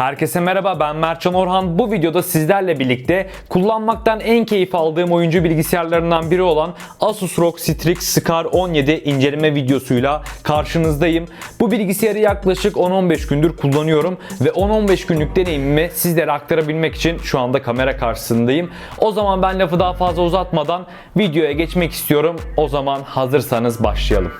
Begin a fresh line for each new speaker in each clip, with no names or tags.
Herkese merhaba ben Mertcan Orhan. Bu videoda sizlerle birlikte kullanmaktan en keyif aldığım oyuncu bilgisayarlarından biri olan Asus ROG Strix Scar 17 inceleme videosuyla karşınızdayım. Bu bilgisayarı yaklaşık 10-15 gündür kullanıyorum ve 10-15 günlük deneyimimi sizlere aktarabilmek için şu anda kamera karşısındayım. O zaman ben lafı daha fazla uzatmadan videoya geçmek istiyorum. O zaman hazırsanız başlayalım.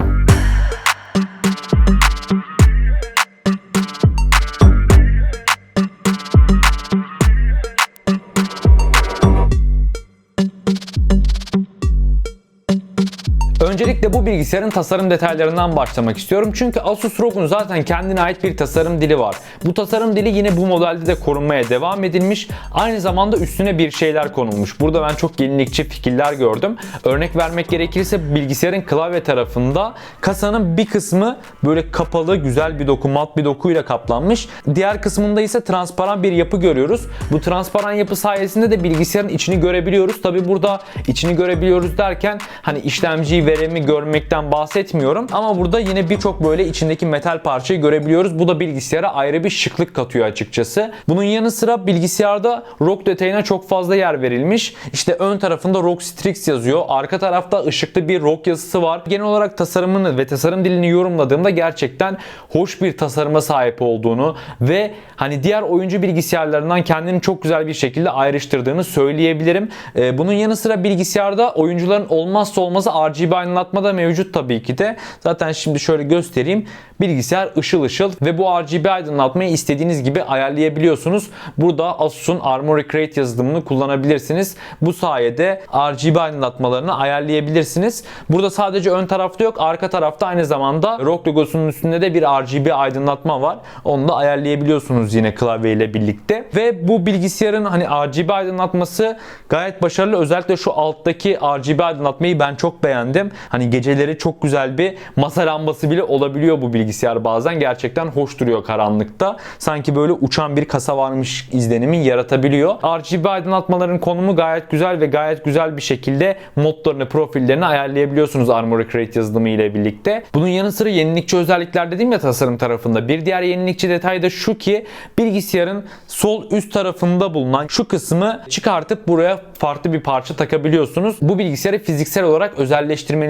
Öncelikle bu bilgisayarın tasarım detaylarından başlamak istiyorum. Çünkü Asus ROG'un zaten kendine ait bir tasarım dili var. Bu tasarım dili yine bu modelde de korunmaya devam edilmiş. Aynı zamanda üstüne bir şeyler konulmuş. Burada ben çok yenilikçi fikirler gördüm. Örnek vermek gerekirse bilgisayarın klavye tarafında kasanın bir kısmı böyle kapalı güzel bir doku, mat bir dokuyla kaplanmış. Diğer kısmında ise transparan bir yapı görüyoruz. Bu transparan yapı sayesinde de bilgisayarın içini görebiliyoruz. Tabi burada içini görebiliyoruz derken hani işlemciyi veremi görmekten bahsetmiyorum. Ama burada yine birçok böyle içindeki metal parçayı görebiliyoruz. Bu da bilgisayara ayrı bir şıklık katıyor açıkçası. Bunun yanı sıra bilgisayarda ROG detayına çok fazla yer verilmiş. İşte ön tarafında ROG Strix yazıyor. Arka tarafta ışıklı bir ROG yazısı var. Genel olarak tasarımını ve tasarım dilini yorumladığımda gerçekten hoş bir tasarıma sahip olduğunu ve hani diğer oyuncu bilgisayarlarından kendini çok güzel bir şekilde ayrıştırdığını söyleyebilirim. Ee, Bunun yanı sıra bilgisayarda oyuncuların olmazsa olmazı RGB aydınlatma da mevcut tabii ki de. Zaten şimdi şöyle göstereyim. Bilgisayar ışıl ışıl ve bu RGB aydınlatmayı istediğiniz gibi ayarlayabiliyorsunuz. Burada Asus'un Armoury Crate yazılımını kullanabilirsiniz. Bu sayede RGB aydınlatmalarını ayarlayabilirsiniz. Burada sadece ön tarafta yok, arka tarafta aynı zamanda ROG logosunun üstünde de bir RGB aydınlatma var. Onu da ayarlayabiliyorsunuz yine klavye ile birlikte. Ve bu bilgisayarın hani RGB aydınlatması gayet başarılı. Özellikle şu alttaki RGB aydınlatmayı ben çok beğendim. Hani geceleri çok güzel bir masa lambası bile olabiliyor bu bilgisayar bazen. Gerçekten hoş duruyor karanlıkta. Sanki böyle uçan bir kasa varmış izlenimi yaratabiliyor. RGB aydınlatmaların konumu gayet güzel ve gayet güzel bir şekilde modlarını, profillerini ayarlayabiliyorsunuz Armoury Crate yazılımı ile birlikte. Bunun yanı sıra yenilikçi özellikler dedim ya tasarım tarafında. Bir diğer yenilikçi detay da şu ki bilgisayarın sol üst tarafında bulunan şu kısmı çıkartıp buraya farklı bir parça takabiliyorsunuz. Bu bilgisayarı fiziksel olarak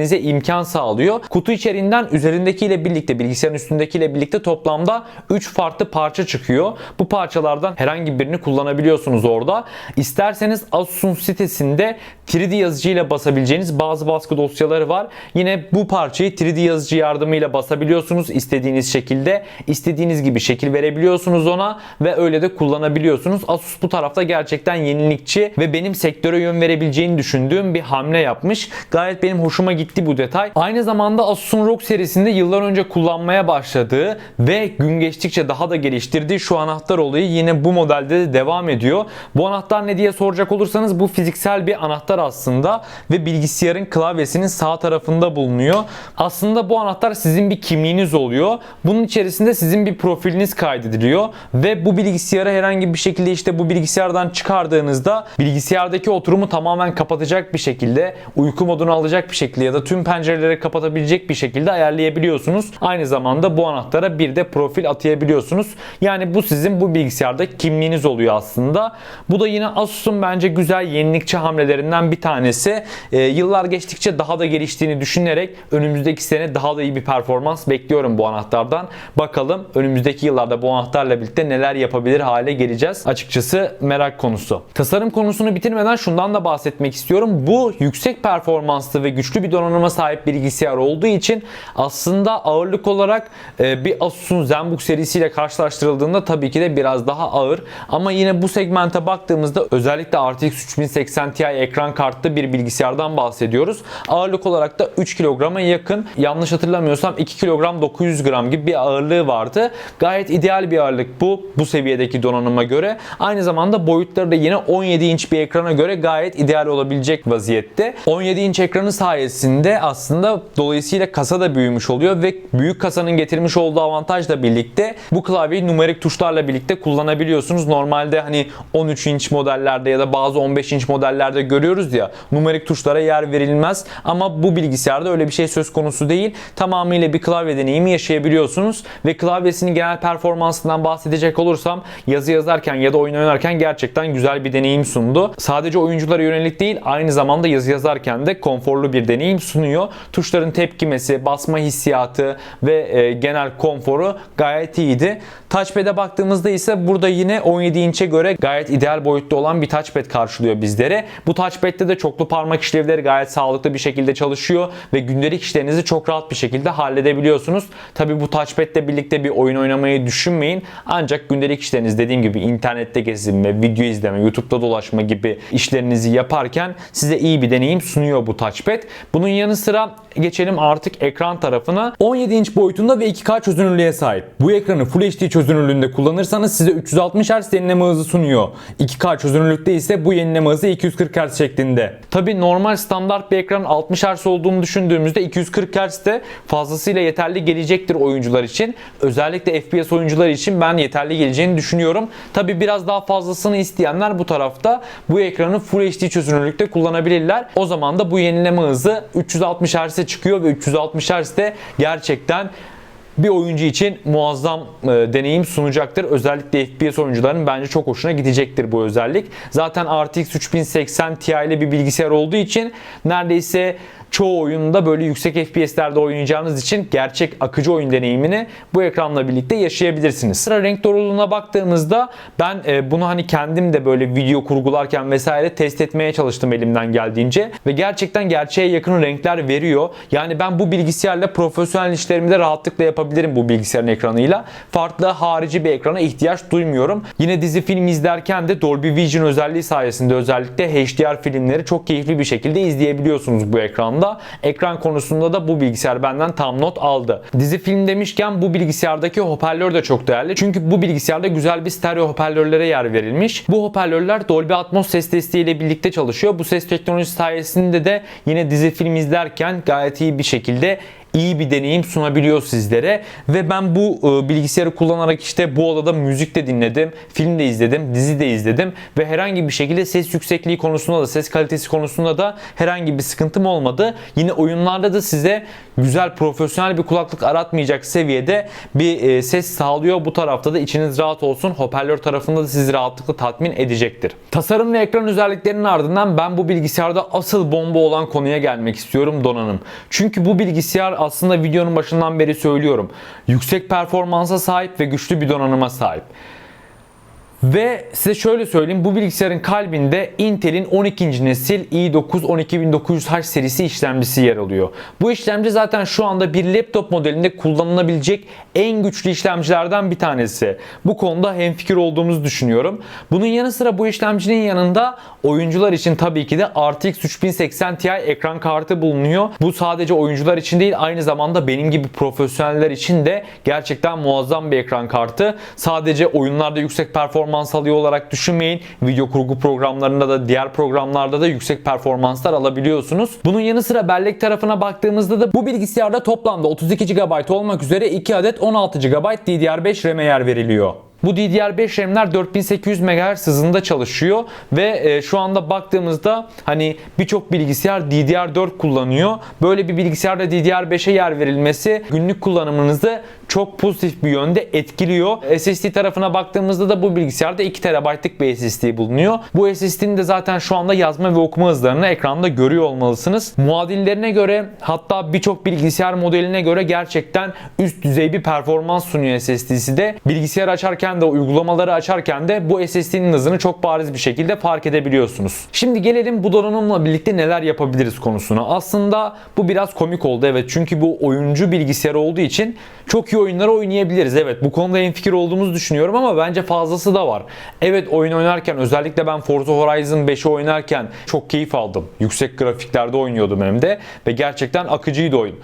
özelleştirmenize imkan sağlıyor. Kutu içeriğinden üzerindekiyle birlikte bilgisayarın üstündekiyle birlikte toplamda 3 farklı parça çıkıyor. Bu parçalardan herhangi birini kullanabiliyorsunuz orada. İsterseniz Asus'un sitesinde 3D yazıcıyla basabileceğiniz bazı baskı dosyaları var. Yine bu parçayı 3D yazıcı yardımıyla basabiliyorsunuz istediğiniz şekilde. istediğiniz gibi şekil verebiliyorsunuz ona ve öyle de kullanabiliyorsunuz. Asus bu tarafta gerçekten yenilikçi ve benim sektöre yön verebileceğini düşündüğüm bir hamle yapmış. Gayet benim hoşuma gitti bu detay. Aynı zamanda Asus'un ROG serisinde yıllar önce kullanmaya başladığı ve gün geçtikçe daha da geliştirdiği şu anahtar olayı yine bu modelde de devam ediyor. Bu anahtar ne diye soracak olursanız bu fiziksel bir anahtar aslında ve bilgisayarın klavyesinin sağ tarafında bulunuyor. Aslında bu anahtar sizin bir kimliğiniz oluyor. Bunun içerisinde sizin bir profiliniz kaydediliyor ve bu bilgisayarı herhangi bir şekilde işte bu bilgisayardan çıkardığınızda bilgisayardaki oturumu tamamen kapatacak bir şekilde uyku modunu alacak bir şekilde ya da tüm pencereleri kapatabilecek bir şekilde ayarlayabiliyorsunuz. Aynı zamanda bu anahtara bir de profil atayabiliyorsunuz. Yani bu sizin bu bilgisayarda kimliğiniz oluyor aslında. Bu da yine Asus'un bence güzel yenilikçi hamlelerinden bir tanesi. Ee, yıllar geçtikçe daha da geliştiğini düşünerek önümüzdeki sene daha da iyi bir performans bekliyorum bu anahtardan. Bakalım önümüzdeki yıllarda bu anahtarla birlikte neler yapabilir hale geleceğiz. Açıkçası merak konusu. Tasarım konusunu bitirmeden şundan da bahsetmek istiyorum. Bu yüksek performanslı ve güçlü bir donanıma sahip bilgisayar olduğu için aslında ağırlık olarak e, bir Asus'un ZenBook serisiyle karşılaştırıldığında tabii ki de biraz daha ağır. Ama yine bu segmente baktığımızda özellikle RTX 3080 Ti ekran kartlı bir bilgisayardan bahsediyoruz. Ağırlık olarak da 3 kilograma yakın. Yanlış hatırlamıyorsam 2 kilogram 900 gram gibi bir ağırlığı vardı. Gayet ideal bir ağırlık bu. Bu seviyedeki donanıma göre. Aynı zamanda boyutları da yine 17 inç bir ekrana göre gayet ideal olabilecek vaziyette. 17 inç ekranı sayesinde geldiğinde aslında dolayısıyla kasa da büyümüş oluyor ve büyük kasanın getirmiş olduğu avantajla birlikte bu klavyeyi numerik tuşlarla birlikte kullanabiliyorsunuz. Normalde hani 13 inç modellerde ya da bazı 15 inç modellerde görüyoruz ya numerik tuşlara yer verilmez ama bu bilgisayarda öyle bir şey söz konusu değil. Tamamıyla bir klavye deneyimi yaşayabiliyorsunuz ve klavyesinin genel performansından bahsedecek olursam yazı yazarken ya da oyun oynarken gerçekten güzel bir deneyim sundu. Sadece oyunculara yönelik değil aynı zamanda yazı yazarken de konforlu bir deneyim sunuyor. Tuşların tepkimesi, basma hissiyatı ve e, genel konforu gayet iyiydi. Touchpad'e baktığımızda ise burada yine 17 inçe göre gayet ideal boyutta olan bir touchpad karşılıyor bizlere. Bu touchpad'de de çoklu parmak işlevleri gayet sağlıklı bir şekilde çalışıyor ve gündelik işlerinizi çok rahat bir şekilde halledebiliyorsunuz. Tabi bu touchpad'le birlikte bir oyun oynamayı düşünmeyin. Ancak gündelik işleriniz dediğim gibi internette gezinme, video izleme, YouTube'da dolaşma gibi işlerinizi yaparken size iyi bir deneyim sunuyor bu touchpad. Bunun yanı sıra geçelim artık ekran tarafına. 17 inç boyutunda ve 2K çözünürlüğe sahip. Bu ekranı Full HD çözünürlüğünde kullanırsanız size 360 Hz yenileme hızı sunuyor. 2K çözünürlükte ise bu yenileme hızı 240 Hz şeklinde. Tabi normal standart bir ekran 60 Hz olduğunu düşündüğümüzde 240 Hz de fazlasıyla yeterli gelecektir oyuncular için. Özellikle FPS oyuncular için ben yeterli geleceğini düşünüyorum. Tabi biraz daha fazlasını isteyenler bu tarafta bu ekranı Full HD çözünürlükte kullanabilirler. O zaman da bu yenileme hızı 360 Hz'e çıkıyor ve 360 Hz de gerçekten bir oyuncu için muazzam e, deneyim sunacaktır. Özellikle FPS oyuncuların bence çok hoşuna gidecektir bu özellik. Zaten RTX 3080 Ti ile bir bilgisayar olduğu için neredeyse çoğu oyunda böyle yüksek FPS'lerde oynayacağınız için gerçek akıcı oyun deneyimini bu ekranla birlikte yaşayabilirsiniz. Sıra renk doğruluğuna baktığımızda ben e, bunu hani kendim de böyle video kurgularken vesaire test etmeye çalıştım elimden geldiğince ve gerçekten gerçeğe yakın renkler veriyor. Yani ben bu bilgisayarla profesyonel işlerimi de rahatlıkla yapabilirim bu bilgisayarın ekranıyla. Farklı harici bir ekrana ihtiyaç duymuyorum. Yine dizi film izlerken de Dolby Vision özelliği sayesinde özellikle HDR filmleri çok keyifli bir şekilde izleyebiliyorsunuz bu ekranda anda ekran konusunda da bu bilgisayar benden tam not aldı. Dizi film demişken bu bilgisayardaki hoparlör de çok değerli. Çünkü bu bilgisayarda güzel bir stereo hoparlörlere yer verilmiş. Bu hoparlörler Dolby Atmos ses desteğiyle birlikte çalışıyor. Bu ses teknolojisi sayesinde de yine dizi film izlerken gayet iyi bir şekilde iyi bir deneyim sunabiliyor sizlere ve ben bu e, bilgisayarı kullanarak işte bu odada müzik de dinledim, film de izledim, dizi de izledim ve herhangi bir şekilde ses yüksekliği konusunda da ses kalitesi konusunda da herhangi bir sıkıntım olmadı. Yine oyunlarda da size güzel profesyonel bir kulaklık aratmayacak seviyede bir e, ses sağlıyor. Bu tarafta da içiniz rahat olsun. Hoparlör tarafında da sizi rahatlıkla tatmin edecektir. Tasarım ve ekran özelliklerinin ardından ben bu bilgisayarda asıl bomba olan konuya gelmek istiyorum donanım. Çünkü bu bilgisayar aslında videonun başından beri söylüyorum. Yüksek performansa sahip ve güçlü bir donanıma sahip. Ve size şöyle söyleyeyim bu bilgisayarın kalbinde Intel'in 12. nesil i9 12900H serisi işlemcisi yer alıyor. Bu işlemci zaten şu anda bir laptop modelinde kullanılabilecek en güçlü işlemcilerden bir tanesi. Bu konuda hemfikir olduğumuzu düşünüyorum. Bunun yanı sıra bu işlemcinin yanında oyuncular için tabii ki de RTX 3080 Ti ekran kartı bulunuyor. Bu sadece oyuncular için değil aynı zamanda benim gibi profesyoneller için de gerçekten muazzam bir ekran kartı. Sadece oyunlarda yüksek performans performans alıyor olarak düşünmeyin. Video kurgu programlarında da diğer programlarda da yüksek performanslar alabiliyorsunuz. Bunun yanı sıra bellek tarafına baktığımızda da bu bilgisayarda toplamda 32 GB olmak üzere 2 adet 16 GB DDR5 RAM'e yer veriliyor. Bu DDR5 RAM'ler 4800 MHz hızında çalışıyor ve e, şu anda baktığımızda hani birçok bilgisayar DDR4 kullanıyor. Böyle bir bilgisayarda DDR5'e yer verilmesi günlük kullanımınızı çok pozitif bir yönde etkiliyor. SSD tarafına baktığımızda da bu bilgisayarda 2 TB'lık bir SSD bulunuyor. Bu SSD'nin de zaten şu anda yazma ve okuma hızlarını ekranda görüyor olmalısınız. Muadillerine göre hatta birçok bilgisayar modeline göre gerçekten üst düzey bir performans sunuyor SSD'si de. Bilgisayar açarken de uygulamaları açarken de bu SSD'nin hızını çok bariz bir şekilde fark edebiliyorsunuz. Şimdi gelelim bu donanımla birlikte neler yapabiliriz konusuna. Aslında bu biraz komik oldu evet çünkü bu oyuncu bilgisayar olduğu için çok iyi oyunları oynayabiliriz. Evet bu konuda en fikir olduğumuzu düşünüyorum ama bence fazlası da var. Evet oyun oynarken özellikle ben Forza Horizon 5'i oynarken çok keyif aldım. Yüksek grafiklerde oynuyordum hem de ve gerçekten akıcıydı oyun.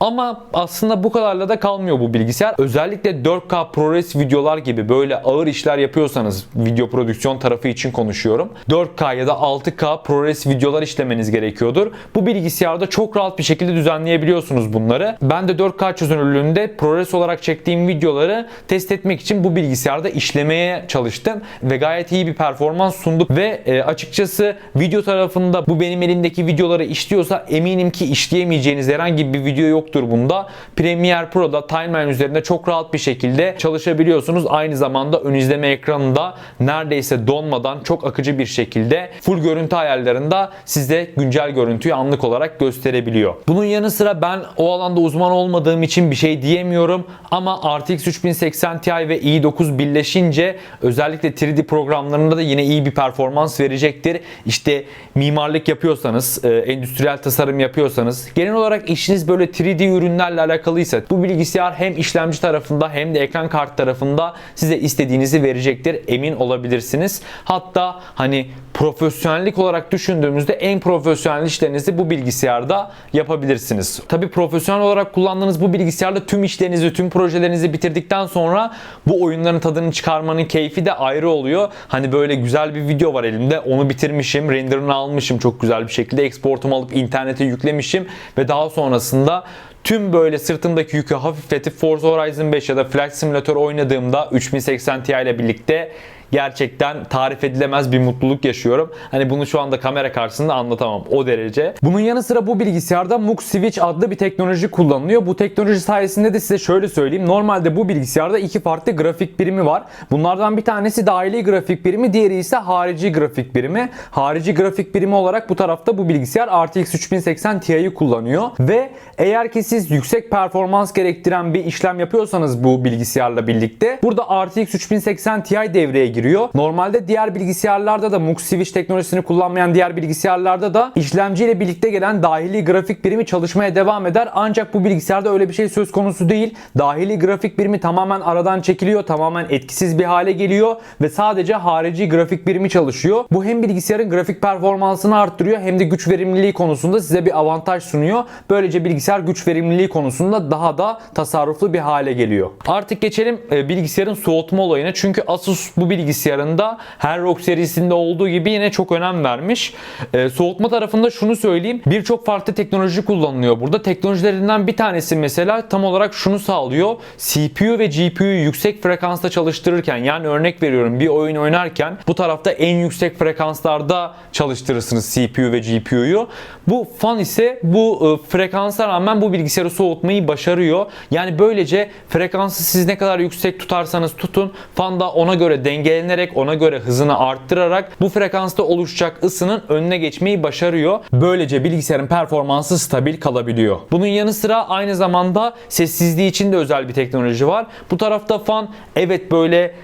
Ama aslında bu kadarla da kalmıyor bu bilgisayar. Özellikle 4K ProRes videolar gibi böyle ağır işler yapıyorsanız video prodüksiyon tarafı için konuşuyorum. 4K ya da 6K ProRes videolar işlemeniz gerekiyordur. Bu bilgisayarda çok rahat bir şekilde düzenleyebiliyorsunuz bunları. Ben de 4K çözünürlüğünde ProRes olarak çektiğim videoları test etmek için bu bilgisayarda işlemeye çalıştım ve gayet iyi bir performans sundu ve e, açıkçası video tarafında bu benim elimdeki videoları işliyorsa eminim ki işleyemeyeceğiniz herhangi bir video yoktur bunda. Premiere Pro'da timeline üzerinde çok rahat bir şekilde çalışabiliyorsunuz. Aynı zamanda ön izleme ekranında neredeyse donmadan çok akıcı bir şekilde full görüntü ayarlarında size güncel görüntüyü anlık olarak gösterebiliyor. Bunun yanı sıra ben o alanda uzman olmadığım için bir şey diyemiyorum ama RTX 3080 Ti ve i9 birleşince özellikle 3D programlarında da yine iyi bir performans verecektir. İşte mimarlık yapıyorsanız, e, endüstriyel tasarım yapıyorsanız, genel olarak işiniz böyle 3D ürünlerle alakalıysa bu bilgisayar hem işlemci tarafında hem de ekran kart tarafında size istediğinizi verecektir. Emin olabilirsiniz. Hatta hani profesyonellik olarak düşündüğümüzde en profesyonel işlerinizi bu bilgisayarda yapabilirsiniz. Tabi profesyonel olarak kullandığınız bu bilgisayarda tüm işlerinizi, tüm projelerinizi bitirdikten sonra bu oyunların tadını çıkarmanın keyfi de ayrı oluyor. Hani böyle güzel bir video var elimde. Onu bitirmişim, renderını almışım çok güzel bir şekilde. Exportumu alıp internete yüklemişim ve daha sonrasında tüm böyle sırtımdaki yükü hafifletip Forza Horizon 5 ya da Flight Simulator oynadığımda 3080 Ti ile birlikte gerçekten tarif edilemez bir mutluluk yaşıyorum. Hani bunu şu anda kamera karşısında anlatamam o derece. Bunun yanı sıra bu bilgisayarda MUX Switch adlı bir teknoloji kullanılıyor. Bu teknoloji sayesinde de size şöyle söyleyeyim. Normalde bu bilgisayarda iki farklı grafik birimi var. Bunlardan bir tanesi dahili grafik birimi, diğeri ise harici grafik birimi. Harici grafik birimi olarak bu tarafta bu bilgisayar RTX 3080 Ti'yi kullanıyor ve eğer ki siz yüksek performans gerektiren bir işlem yapıyorsanız bu bilgisayarla birlikte burada RTX 3080 Ti devreye giriyor. Normalde diğer bilgisayarlarda da MUX Switch teknolojisini kullanmayan diğer bilgisayarlarda da işlemci ile birlikte gelen dahili grafik birimi çalışmaya devam eder. Ancak bu bilgisayarda öyle bir şey söz konusu değil. Dahili grafik birimi tamamen aradan çekiliyor. Tamamen etkisiz bir hale geliyor ve sadece harici grafik birimi çalışıyor. Bu hem bilgisayarın grafik performansını arttırıyor hem de güç verimliliği konusunda size bir avantaj sunuyor. Böylece bilgisayar güç verimliliği konusunda daha da tasarruflu bir hale geliyor. Artık geçelim e, bilgisayarın soğutma olayına. Çünkü Asus bu bilgisayarında her ROG serisinde olduğu gibi yine çok önem vermiş. E, soğutma tarafında şunu söyleyeyim. Birçok farklı teknoloji kullanılıyor burada. Teknolojilerinden bir tanesi mesela tam olarak şunu sağlıyor. CPU ve GPU'yu yüksek frekansta çalıştırırken yani örnek veriyorum bir oyun oynarken bu tarafta en yüksek frekanslarda çalıştırırsınız CPU ve GPU'yu. Bu fan ise bu e, frekansa rağmen bu bilgisayarı soğutmayı başarıyor. Yani böylece frekansı siz ne kadar yüksek tutarsanız tutun fan da ona göre dengelenerek ona göre hızını arttırarak bu frekansta oluşacak ısının önüne geçmeyi başarıyor. Böylece bilgisayarın performansı stabil kalabiliyor. Bunun yanı sıra aynı zamanda sessizliği için de özel bir teknoloji var. Bu tarafta fan evet böyle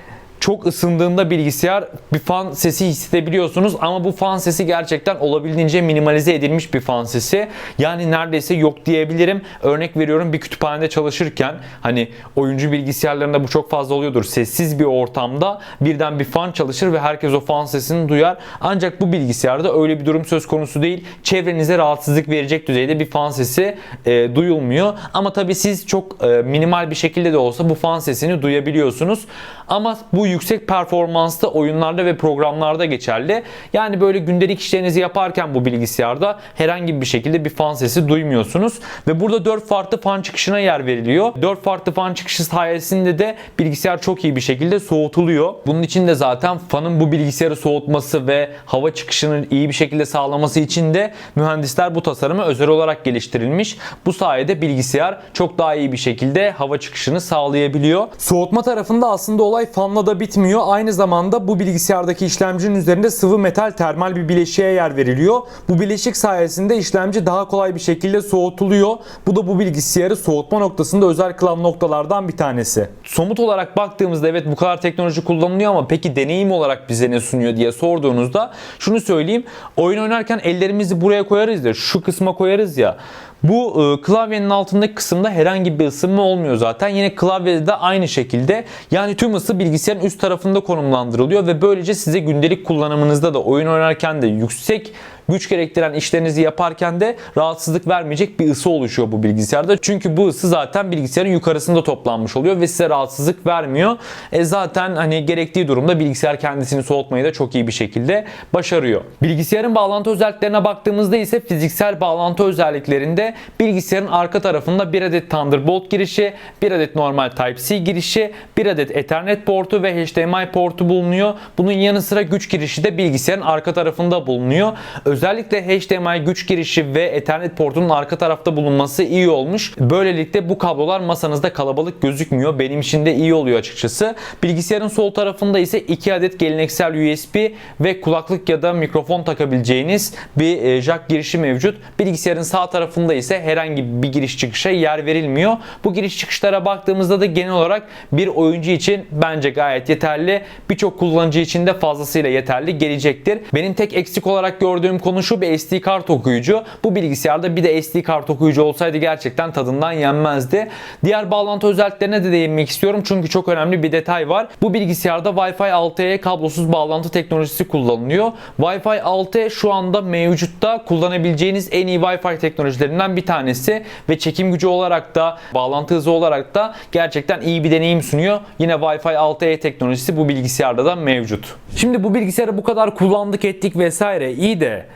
çok ısındığında bilgisayar bir fan sesi hissedebiliyorsunuz ama bu fan sesi gerçekten olabildiğince minimalize edilmiş bir fan sesi. Yani neredeyse yok diyebilirim. Örnek veriyorum bir kütüphanede çalışırken hani oyuncu bilgisayarlarında bu çok fazla oluyordur. Sessiz bir ortamda birden bir fan çalışır ve herkes o fan sesini duyar. Ancak bu bilgisayarda öyle bir durum söz konusu değil. Çevrenize rahatsızlık verecek düzeyde bir fan sesi e, duyulmuyor. Ama tabii siz çok e, minimal bir şekilde de olsa bu fan sesini duyabiliyorsunuz. Ama bu yüksek performanslı oyunlarda ve programlarda geçerli. Yani böyle gündelik işlerinizi yaparken bu bilgisayarda herhangi bir şekilde bir fan sesi duymuyorsunuz. Ve burada 4 farklı fan çıkışına yer veriliyor. 4 farklı fan çıkışı sayesinde de bilgisayar çok iyi bir şekilde soğutuluyor. Bunun için de zaten fanın bu bilgisayarı soğutması ve hava çıkışını iyi bir şekilde sağlaması için de mühendisler bu tasarımı özel olarak geliştirilmiş. Bu sayede bilgisayar çok daha iyi bir şekilde hava çıkışını sağlayabiliyor. Soğutma tarafında aslında olay fanla da bitmiyor. Aynı zamanda bu bilgisayardaki işlemcinin üzerinde sıvı metal termal bir bileşiğe yer veriliyor. Bu bileşik sayesinde işlemci daha kolay bir şekilde soğutuluyor. Bu da bu bilgisayarı soğutma noktasında özel kılan noktalardan bir tanesi. Somut olarak baktığımızda evet bu kadar teknoloji kullanılıyor ama peki deneyim olarak bize ne sunuyor diye sorduğunuzda şunu söyleyeyim. Oyun oynarken ellerimizi buraya koyarız ya şu kısma koyarız ya. Bu e, klavyenin altındaki kısımda herhangi bir ısınma olmuyor zaten. Yine klavyede de aynı şekilde. Yani tüm ısı bilgisayarın üst tarafında konumlandırılıyor ve böylece size gündelik kullanımınızda da oyun oynarken de yüksek güç gerektiren işlerinizi yaparken de rahatsızlık vermeyecek bir ısı oluşuyor bu bilgisayarda. Çünkü bu ısı zaten bilgisayarın yukarısında toplanmış oluyor ve size rahatsızlık vermiyor. E zaten hani gerektiği durumda bilgisayar kendisini soğutmayı da çok iyi bir şekilde başarıyor. Bilgisayarın bağlantı özelliklerine baktığımızda ise fiziksel bağlantı özelliklerinde bilgisayarın arka tarafında bir adet Thunderbolt girişi, bir adet normal Type-C girişi, bir adet Ethernet portu ve HDMI portu bulunuyor. Bunun yanı sıra güç girişi de bilgisayarın arka tarafında bulunuyor. Özellikle HDMI güç girişi ve Ethernet portunun arka tarafta bulunması iyi olmuş. Böylelikle bu kablolar masanızda kalabalık gözükmüyor. Benim için de iyi oluyor açıkçası. Bilgisayarın sol tarafında ise 2 adet geleneksel USB ve kulaklık ya da mikrofon takabileceğiniz bir e, jack girişi mevcut. Bilgisayarın sağ tarafında ise herhangi bir giriş çıkışa yer verilmiyor. Bu giriş çıkışlara baktığımızda da genel olarak bir oyuncu için bence gayet yeterli. Birçok kullanıcı için de fazlasıyla yeterli gelecektir. Benim tek eksik olarak gördüğüm konu şu bir SD kart okuyucu. Bu bilgisayarda bir de SD kart okuyucu olsaydı gerçekten tadından yenmezdi. Diğer bağlantı özelliklerine de değinmek istiyorum çünkü çok önemli bir detay var. Bu bilgisayarda Wi-Fi 6E kablosuz bağlantı teknolojisi kullanılıyor. Wi-Fi 6E şu anda mevcutta kullanabileceğiniz en iyi Wi-Fi teknolojilerinden bir tanesi ve çekim gücü olarak da bağlantı hızı olarak da gerçekten iyi bir deneyim sunuyor. Yine Wi-Fi 6E teknolojisi bu bilgisayarda da mevcut. Şimdi bu bilgisayarı bu kadar kullandık ettik vesaire iyi de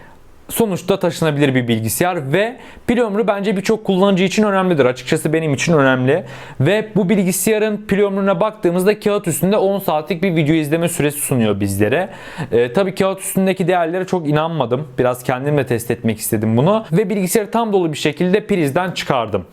sonuçta taşınabilir bir bilgisayar ve pil ömrü bence birçok kullanıcı için önemlidir. Açıkçası benim için önemli. Ve bu bilgisayarın pil ömrüne baktığımızda kağıt üstünde 10 saatlik bir video izleme süresi sunuyor bizlere. Ee, tabii kağıt üstündeki değerlere çok inanmadım. Biraz kendim de test etmek istedim bunu. Ve bilgisayarı tam dolu bir şekilde prizden çıkardım.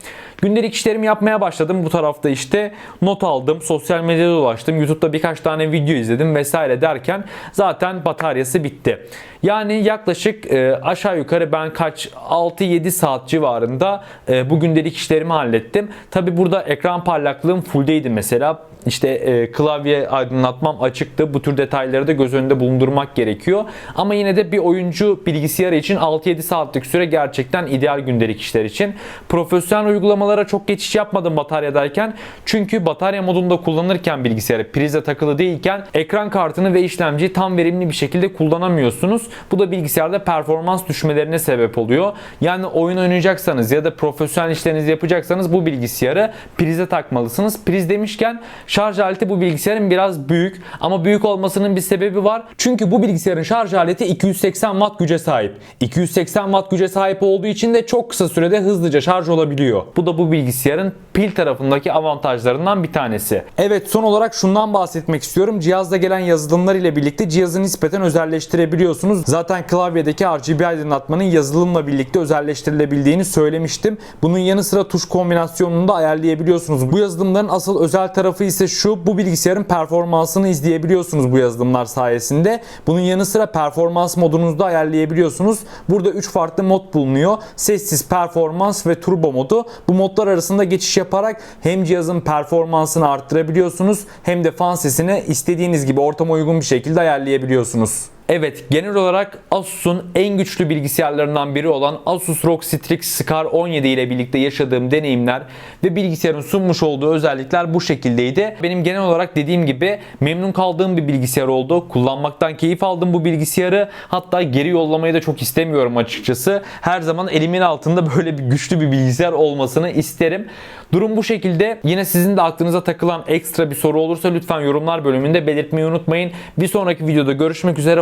Gündelik işlerimi yapmaya başladım. Bu tarafta işte not aldım, sosyal medyada dolaştım, YouTube'da birkaç tane video izledim vesaire derken zaten bataryası bitti. Yani yaklaşık e, aşağı yukarı ben kaç 6-7 saat civarında e, bu gündelik işlerimi hallettim. Tabi burada ekran parlaklığım fulldeydi mesela. İşte e, klavye aydınlatmam açıktı. Bu tür detayları da göz önünde bulundurmak gerekiyor. Ama yine de bir oyuncu bilgisayarı için 6-7 saatlik süre gerçekten ideal gündelik işler için. Profesyonel uygulamalara çok geçiş yapmadım bataryadayken. Çünkü batarya modunda kullanırken bilgisayarı prize takılı değilken ekran kartını ve işlemciyi tam verimli bir şekilde kullanamıyorsunuz. Bu da bilgisayarda performans düşmelerine sebep oluyor. Yani oyun oynayacaksanız ya da profesyonel işlerinizi yapacaksanız bu bilgisayarı prize takmalısınız. Priz demişken şarj aleti bu bilgisayarın biraz büyük ama büyük olmasının bir sebebi var. Çünkü bu bilgisayarın şarj aleti 280 watt güce sahip. 280 watt güce sahip olduğu için de çok kısa sürede hızlıca şarj olabiliyor. Bu da bu bilgisayarın pil tarafındaki avantajlarından bir tanesi. Evet son olarak şundan bahsetmek istiyorum. Cihazda gelen yazılımlar ile birlikte cihazı nispeten özelleştirebiliyorsunuz. Zaten klavyedeki RGB aydınlatmanın yazılımla birlikte özelleştirilebildiğini söylemiştim. Bunun yanı sıra tuş kombinasyonunu da ayarlayabiliyorsunuz. Bu yazılımların asıl özel tarafı ise şu. Bu bilgisayarın performansını izleyebiliyorsunuz bu yazılımlar sayesinde. Bunun yanı sıra performans modunuzu da ayarlayabiliyorsunuz. Burada 3 farklı mod bulunuyor. Sessiz, performans ve turbo modu. Bu modlar arasında geçiş yaparak hem cihazın performansını arttırabiliyorsunuz hem de fan sesini istediğiniz gibi ortama uygun bir şekilde ayarlayabiliyorsunuz. Evet, genel olarak Asus'un en güçlü bilgisayarlarından biri olan Asus ROG Strix Scar 17 ile birlikte yaşadığım deneyimler ve bilgisayarın sunmuş olduğu özellikler bu şekildeydi. Benim genel olarak dediğim gibi memnun kaldığım bir bilgisayar oldu. Kullanmaktan keyif aldım bu bilgisayarı. Hatta geri yollamayı da çok istemiyorum açıkçası. Her zaman elimin altında böyle bir güçlü bir bilgisayar olmasını isterim. Durum bu şekilde. Yine sizin de aklınıza takılan ekstra bir soru olursa lütfen yorumlar bölümünde belirtmeyi unutmayın. Bir sonraki videoda görüşmek üzere.